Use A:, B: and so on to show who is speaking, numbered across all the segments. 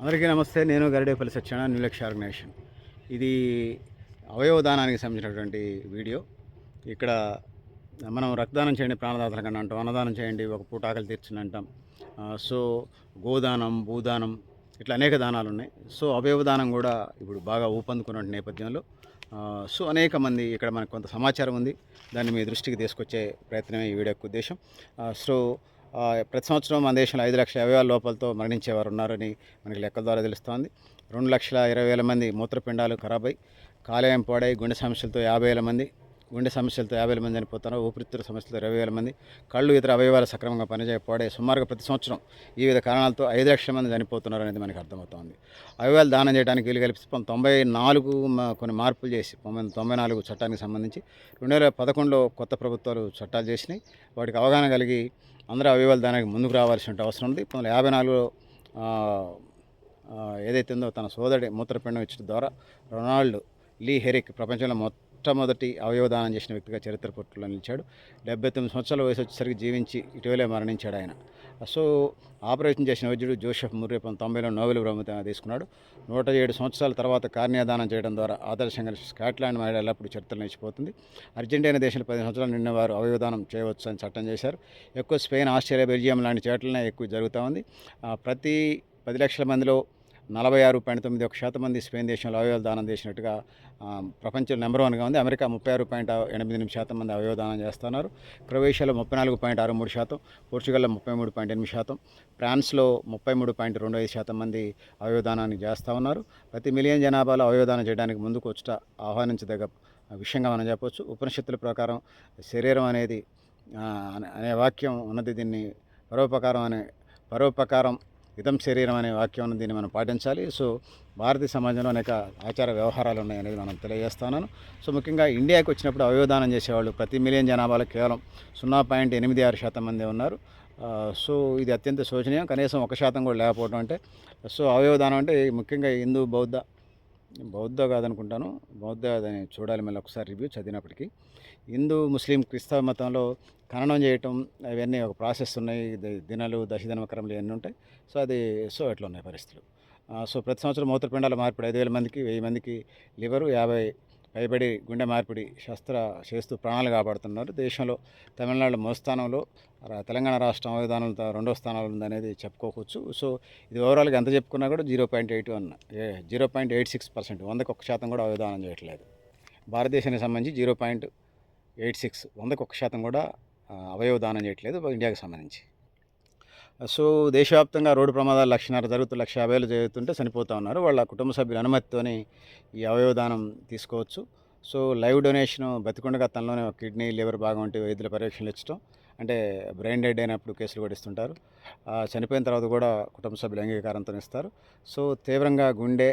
A: అందరికీ నమస్తే నేను గరిడేపల్లి సత్యనారాయణ న్యూలక్ష ఆర్గనైజేషన్. ఇది అవయవ దానానికి సంబంధించినటువంటి వీడియో. ఇక్కడ మనం రక్తదానం చేయండి ప్రాణదాతల కన్నా అంటాం అన్నదానం చేయండి ఒక పూట ఆకలి అంటాం. సో గోదానం భూదానం ఇట్లా అనేక దానాలు ఉన్నాయి. సో అవయవ దానం కూడా ఇప్పుడు బాగా ఊపందుకున్న నేపథ్యంలో సో అనేక మంది ఇక్కడ మనకు కొంత సమాచారం ఉంది. దాన్ని మీ దృష్టికి తీసుకొచ్చే ప్రయత్నమే ఈ వీడియో ఉద్దేశం. సో ప్రతి సంవత్సరం మన దేశంలో ఐదు లక్షల అవయవాల లోపాలతో మరణించేవారు ఉన్నారని మనకి లెక్కల ద్వారా తెలుస్తోంది. రెండు లక్షల ఇరవై వేల మంది మూత్రపిండాలు ఖరాబై కాలేయం పాడై గుండె సమస్యలతో యాభై వేల మంది గుండె సమస్యలతో యాభై వేల మంది చనిపోతున్నారు ఊపిరితిత్తుల సమస్యలతో ఇరవై వేల మంది కళ్ళు ఇతర అవయవాలు సక్రమంగా పనిచేయకపోవడే సుమారుగా ప్రతి సంవత్సరం ఈ వివిధ కారణాలతో ఐదు లక్షల మంది చనిపోతున్నారు అనేది మనకి అర్థమవుతోంది. అవయవాలు దానం చేయడానికి వీలు కలిపి తొంభై నాలుగు మ- కొన్ని మార్పులు చేసి పంతొమ్మిది తొంభై నాలుగు చట్టానికి సంబంధించి రెండు వేల పదకొండులో కొత్త ప్రభుత్వాలు చట్టాలు చేసినాయి. వాటికి అవగాహన కలిగి అందరూ అవయవాలు దానికి ముందుకు రావాల్సిన అవసరం ఉంది. పంతొమ్మిది యాభై నాలుగులో ఏదైతే ఉందో తన సోదరుడి మూత్రపిండం ఇచ్చడం ద్వారా రొనాల్డ్ లీ హెరిక్ ప్రపంచంలో మొత్తం మొట్టమొదటి అవయవదానం చేసిన వ్యక్తిగా చరిత్ర పుట్టులో నిలిచాడు. డెబ్బై తొమ్మిది సంవత్సరాల వయసు వచ్చేసరికి జీవించి ఇటీవలే మరణించాడు ఆయన. సో ఆపరేషన్ చేసిన వైద్యుడు జోసెఫ్ ముర్రే పంతొమ్మిది తొంభైలో నోబెల్ బహుమతి తీసుకున్నాడు. నూట ఏడు సంవత్సరాల తర్వాత కార్నియాదానం చేయడం ద్వారా ఆదర్శంగా స్కాట్లాండ్ మహిళ ఎల్లప్పుడూ చరిత్ర నిలిచిపోతుంది. అర్జెంటీనా దేశంలో పది సంవత్సరాలు నిన్న వారు అవయవదానం చేయవచ్చు అని చట్టం చేశారు. ఎక్కువ స్పెయిన్ ఆస్ట్రేలియా బెల్జియం లాంటి చోట్లనే ఎక్కువ జరుగుతూ ఉంది. ఆ, ప్రతి పది లక్షల మందిలో నలభై ఆరు పాయింట్ తొమ్మిది ఒక శాతం మంది స్పెయిన్ దేశంలో అవయవాలు దానం చేసినట్టుగా ప్రపంచం నెంబర్ వన్గా ఉంది. అమెరికా ముప్పై ఆరు పాయింట్ ఎనిమిది ఎనిమిది శాతం మంది అవయవ దానం చేస్తున్నారు. క్రొవేషియాలో ముప్పై నాలుగు పాయింట్ ఆరు మూడు శాతం పోర్చుగల్లో ముప్పై మూడు పాయింట్ ఎనిమిది శాతం ఫ్రాన్స్లో ముప్పై మూడు పాయింట్ రెండు ఐదు శాతం మంది అవయవదానాన్ని చేస్తూ ఉన్నారు. ప్రతి మిలియన్ జనాభాలో అవయవదానం చేయడానికి ముందుకు వచ్చుట ఆహ్వానించదగ్గ విషయంగా మనం చెప్పవచ్చు ఉపనిషత్తుల ప్రకారం శరీరం అనేది అనే వాక్యం ఉన్నది దీన్ని పరోపకారం అనే పరోపకారం ఇదం శరీరం అనే వాక్యం దీన్ని మనం పాటించాలి. సో భారతీయ సమాజంలో అనేక ఆచార వ్యవహారాలు ఉన్నాయనేది మనం తెలియజేస్తున్నాను. సో ముఖ్యంగా ఇండియాకి వచ్చినప్పుడు అవయవదానం చేసేవాళ్ళు ప్రతి మిలియన్ జనాభాలో కేవలం సున్నా పాయింట్ ఎనిమిది ఆరు శాతం మంది ఉన్నారు. సో ఇది అత్యంత శోచనీయం. కనీసం ఒక శాతం కూడా లేకపోవడం అంటే సో అవయవదానం అంటే ముఖ్యంగా హిందూ బౌద్ధ బౌద్ధ కాదనుకుంటాను. బౌద్ధ అని చూడాలి మళ్ళీ ఒకసారి రివ్యూ చదివినప్పటికీ. హిందూ ముస్లిం క్రిస్తవ మతంలో ఖననం చేయటం అవన్నీ ఒక ప్రాసెస్ ఉన్నాయి. ది- దినాలు దశదినమకరములు ఇవన్నీ ఉంటాయి. సో అది సో ఎట్లా ఉన్నాయి పరిస్థితులు? సో ప్రతి సంవత్సరం మూత్రపిండాల మార్పిడి ఐదు వేల మందికి వెయ్యి మందికి లివరు యాభై పైబడి గుండె మార్పిడి శస్త్ర చేస్తూ ప్రాణాలు కాపాడుతున్నారు. దేశంలో తమిళనాడు మొదటి స్థానంలో తెలంగాణ రాష్ట్రం అవయదానంతో రెండో స్థానంలో ఉందనేది చెప్పుకోవచ్చు. సో ఇది ఓవరాల్గా ఎంత చెప్పుకున్నా కూడా zero point eight one zero point eight six percent వందకు ఒక శాతం కూడా అవయదానం చేయట్లేదు. భారతదేశానికి సంబంధించి జీరో పాయింట్ ఎయిట్ సిక్స్ వందకు ఒక శాతం కూడా అవయవదానం అవయవ దానం చేయట్లేదు ఇండియాకి సంబంధించి. సో దేశవ్యాప్తంగా రోడ్డు ప్రమాదాలు లక్షన్నర జరుగుతూ లక్ష యాభై వేలు జరుగుతుంటే చనిపోతూ ఉన్నారు. వాళ్ళ కుటుంబ సభ్యుల అనుమతితోని ఈ అవయవదానం తీసుకోవచ్చు. సో లైవ్ డొనేషన్ బతికుండగా తనలోనే కిడ్నీ లివర్ భాగం వంటి వైద్యుల పరీక్షలు ఇచ్చడం అంటే బ్రెయిన్ డెడ్ అయినప్పుడు కేసులు కూడా ఇస్తుంటారు చనిపోయిన తర్వాత కూడా కుటుంబ సభ్యులు అంగీకారంతో ఇస్తారు. సో తీవ్రంగా గుండె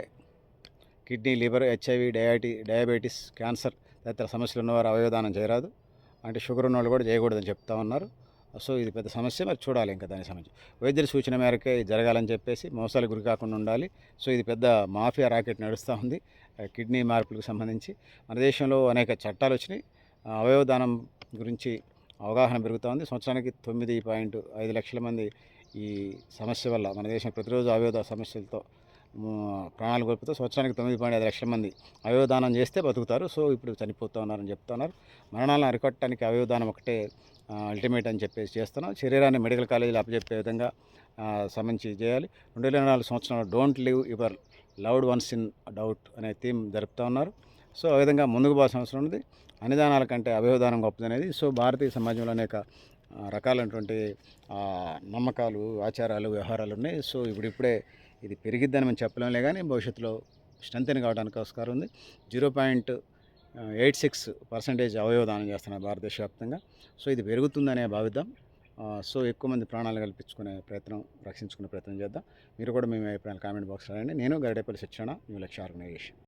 A: కిడ్నీ లివర్ హెచ్ఐవి డయాటి డయాబెటీస్ క్యాన్సర్ తదితర సమస్యలు ఉన్నవారు అవయవదానం చేయరాదు. అంటే షుగర్ ఉన్నవాళ్ళు కూడా చేయకూడదని చెప్తా ఉన్నారు. సో ఇది పెద్ద సమస్య మరి చూడాలి ఇంకా దానికి సంబంధించి. వైద్యుల సూచన మేరకే జరగాలని చెప్పేసి మోసాలకు గురి కాకుండా ఉండాలి. సో ఇది పెద్ద మాఫియా రాకెట్ నడుస్తూ ఉంది. కిడ్నీ మార్పులకు సంబంధించి మన దేశంలో అనేక చట్టాలు వచ్చినాయి. అవయవదానం గురించి అవగాహన పెరుగుతూ ఉంది. సంవత్సరానికి తొమ్మిది పాయింట్ ఐదు లక్షల మంది ఈ సమస్య వల్ల మన దేశం ప్రతిరోజు అవయవ సమస్యలతో ప్రాణాలు కోల్పోతే సంవత్సరానికి తొమ్మిది పాయింట్ ఐదు లక్షల మంది అవయవదానం చేస్తే బతుకుతారు. సో ఇప్పుడు చనిపోతూ ఉన్నారని చెప్తున్నారు. మరణాలను అరికట్టడానికి అవయవదానం ఒకటే అల్టిమేట్ అని చెప్పేసి చేస్తున్నాం. శరీరాన్ని మెడికల్ కాలేజీలో అప్పచెప్పే విధంగా సంబంధించి చేయాలి. రెండు వేల నాలుగు సంవత్సరంలో don't leave your loved ones in doubt అనే థీమ్ జరుపుతూ ఉన్నారు. సో ఆ విధంగా ముందుకు పోవాల్సిన అవసరం ఉంది అన్నిదానాల కంటే అవయవదానం గొప్పదనేది సో భారతీయ సమాజంలో అనేక రకాలైనటువంటి నమ్మకాలు ఆచారాలు వ్యవహారాలు ఉన్నాయి. సో ఇప్పుడిప్పుడే ఇది పెరిగిద్దని మనం చెప్పలేంలే కానీ భవిష్యత్తులో స్ట్రెంత్ కావడానికి ఆస్కారం ఉంది. Zero point eight six percentage అవయవదానం చేస్తున్నారు భారతదేశ వ్యాప్తంగా. సో ఇది పెరుగుతుందనే భావిద్దాం. సో ఎక్కువ మంది ప్రాణాలు కల్పించుకునే ప్రయత్నం రక్షించుకునే ప్రయత్నం చేద్దాం. మీరు కూడా మేము అభిప్రాయాలు కామెంట్ బాక్స్ రాయండి. నేను గరిడేపల్లి శిక్షణ న్యూ లక్ష్య ఆర్గనైజేషన్.